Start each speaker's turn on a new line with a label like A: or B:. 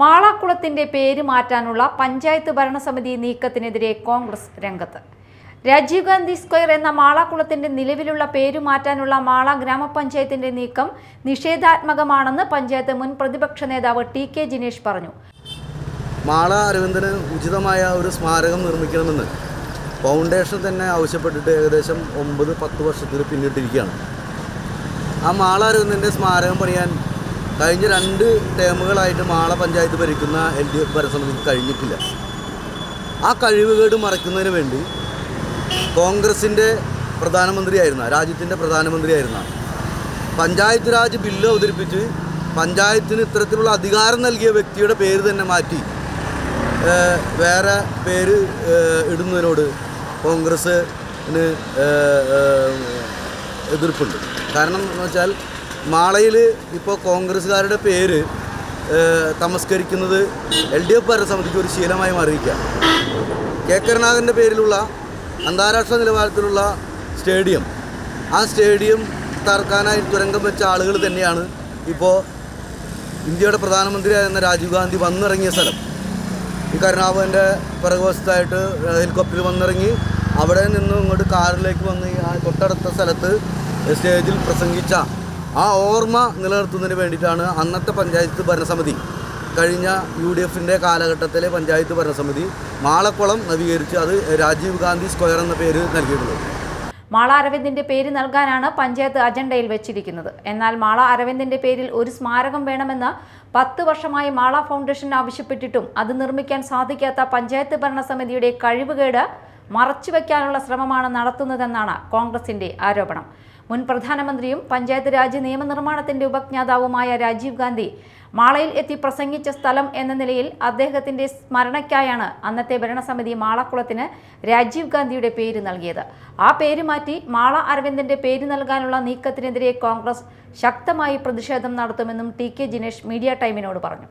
A: മാളാക്കുളത്തിന്റെ പേര് മാറ്റാനുള്ള പഞ്ചായത്ത് ഭരണസമിതി നീക്കത്തിനെതിരെ കോൺഗ്രസ് രംഗത്ത്. രാജീവ് ഗാന്ധി സ്ക്വയർ എന്ന മാളാക്കുളത്തിന്റെ നിലവിലുള്ള പേര് മാറ്റാനുള്ള മാള ഗ്രാമപഞ്ചായത്തിന്റെ നീക്കം നിഷേധാത്മകമാണെന്ന് പഞ്ചായത്ത് മുൻ പ്രതിപക്ഷ നേതാവ് ടി കെ ജിനേഷ് പറഞ്ഞു.
B: മാള അരവിന്ദന് ഉചിതമായ ഒരു സ്മാരകം നിർമ്മിക്കണമെന്ന് ഫൗണ്ടേഷൻ തന്നെ ആവശ്യപ്പെട്ടിട്ട് ഏകദേശം ഒമ്പത് പത്ത് വർഷത്തിൽ പിന്നിട്ടിരിക്കുകയാണ്. ആ മാള അരവിന്ദന്റെ സ്മാരകം പണിയാൻ കഴിഞ്ഞ രണ്ട് ടേമുകളായിട്ട് മാള പഞ്ചായത്ത് ഭരിക്കുന്ന എൽ ഡി എഫ് ഭരണസമിതിക്ക് കഴിഞ്ഞിട്ടില്ല. ആ കഴിവുകേട് മറയ്ക്കുന്നതിന് വേണ്ടി കോൺഗ്രസിന്റെ പ്രധാനമന്ത്രിയായിരുന്ന രാജ്യത്തിന്റെ പ്രധാനമന്ത്രിയായിരുന്ന പഞ്ചായത്ത് രാജ് ബില്ല് അവതരിപ്പിച്ച് പഞ്ചായത്തിന് ഇത്തരത്തിലുള്ള അധികാരം നൽകിയ വ്യക്തിയുടെ പേര് തന്നെ മാറ്റി വേറെ പേര് ഇടുന്നതിനോട് കോൺഗ്രസ്സിന് എതിർപ്പുണ്ട്. കാരണം എന്ന് വെച്ചാൽ മാളയിൽ ഇപ്പോൾ കോൺഗ്രസ്സുകാരുടെ പേര് തമസ്കരിക്കുന്നത് എൽ ഡി എഫ് ഭരണസമിതിക്ക് ഒരു ശീലമായി മാറിയിരിക്കുക കെ കരുണാകരന്റെ പേരിലുള്ള അന്താരാഷ്ട്ര നിലവാരത്തിലുള്ള സ്റ്റേഡിയം ആ സ്റ്റേഡിയം തർക്കാനായി തുരങ്കം വെച്ച ആളുകൾ തന്നെയാണ് ഇപ്പോൾ ഇന്ത്യയുടെ പ്രധാനമന്ത്രിയായിരുന്ന രാജീവ് ഗാന്ധി വന്നിറങ്ങിയ സ്ഥലം. ഈ കരുണാകരന്റെ പിറകുവശത്തായിട്ട് ഹെലികോപ്റ്ററിൽ വന്നിറങ്ങി അവിടെ നിന്നും ഇങ്ങോട്ട് കാറിലേക്ക് വന്ന് ആ തൊട്ടടുത്ത സ്ഥലത്ത് സ്റ്റേജിൽ പ്രസംഗിച്ച ആ ഓർമ്മ നിലനിർത്തുന്നതിന് വേണ്ടിയിട്ടാണ് അന്നത്തെ പഞ്ചായത്ത് ഭരണസമിതി കഴിഞ്ഞ യു ഡി എഫിന്റെ കാലഘട്ടത്തിലെ പഞ്ചായത്ത് ഭരണസമിതി മാളക്കുളം നവീകരിച്ച് അത് രാജീവ് ഗാന്ധി സ്ക്വയർ എന്ന പേര് നൽകിയിട്ടുള്ളത്.
A: മാള അരവിന്ദിന്റെ പേര് നൽകാനാണ് പഞ്ചായത്ത് അജണ്ടയിൽ വെച്ചിരിക്കുന്നത്. എന്നാൽ മാള അരവിന്ദിന്റെ പേരിൽ ഒരു സ്മാരകം വേണമെന്ന് പത്ത് വർഷമായി മാള ഫൗണ്ടേഷൻ ആവശ്യപ്പെട്ടിട്ടും അത് നിർമ്മിക്കാൻ സാധിക്കാത്ത പഞ്ചായത്ത് ഭരണസമിതിയുടെ കഴിവുകേട് മറച്ചുവെക്കാനുള്ള ശ്രമമാണ് നടത്തുന്നതെന്നാണ് കോൺഗ്രസിന്റെ ആരോപണം. മുൻ പ്രധാനമന്ത്രിയും പഞ്ചായത്ത് രാജ് നിയമനിർമ്മാണത്തിന്റെ ഉപജ്ഞാതാവുമായ രാജീവ് ഗാന്ധി മാളയിൽ എത്തി പ്രസംഗിച്ച സ്ഥലം എന്ന നിലയിൽ അദ്ദേഹത്തിന്റെ സ്മരണയ്ക്കായാണ് അന്നത്തെ ഭരണസമിതി മാളക്കുളത്തിന് രാജീവ് ഗാന്ധിയുടെ പേര് നൽകിയത്. ആ പേര് മാറ്റി മാള അരവിന്ദന്റെ പേര് നൽകാനുള്ള നീക്കത്തിനെതിരെ കോൺഗ്രസ് ശക്തമായി പ്രതിഷേധം നടത്തുമെന്നും ടി കെ ജിനേഷ് മീഡിയ ടൈമിനോട് പറഞ്ഞു.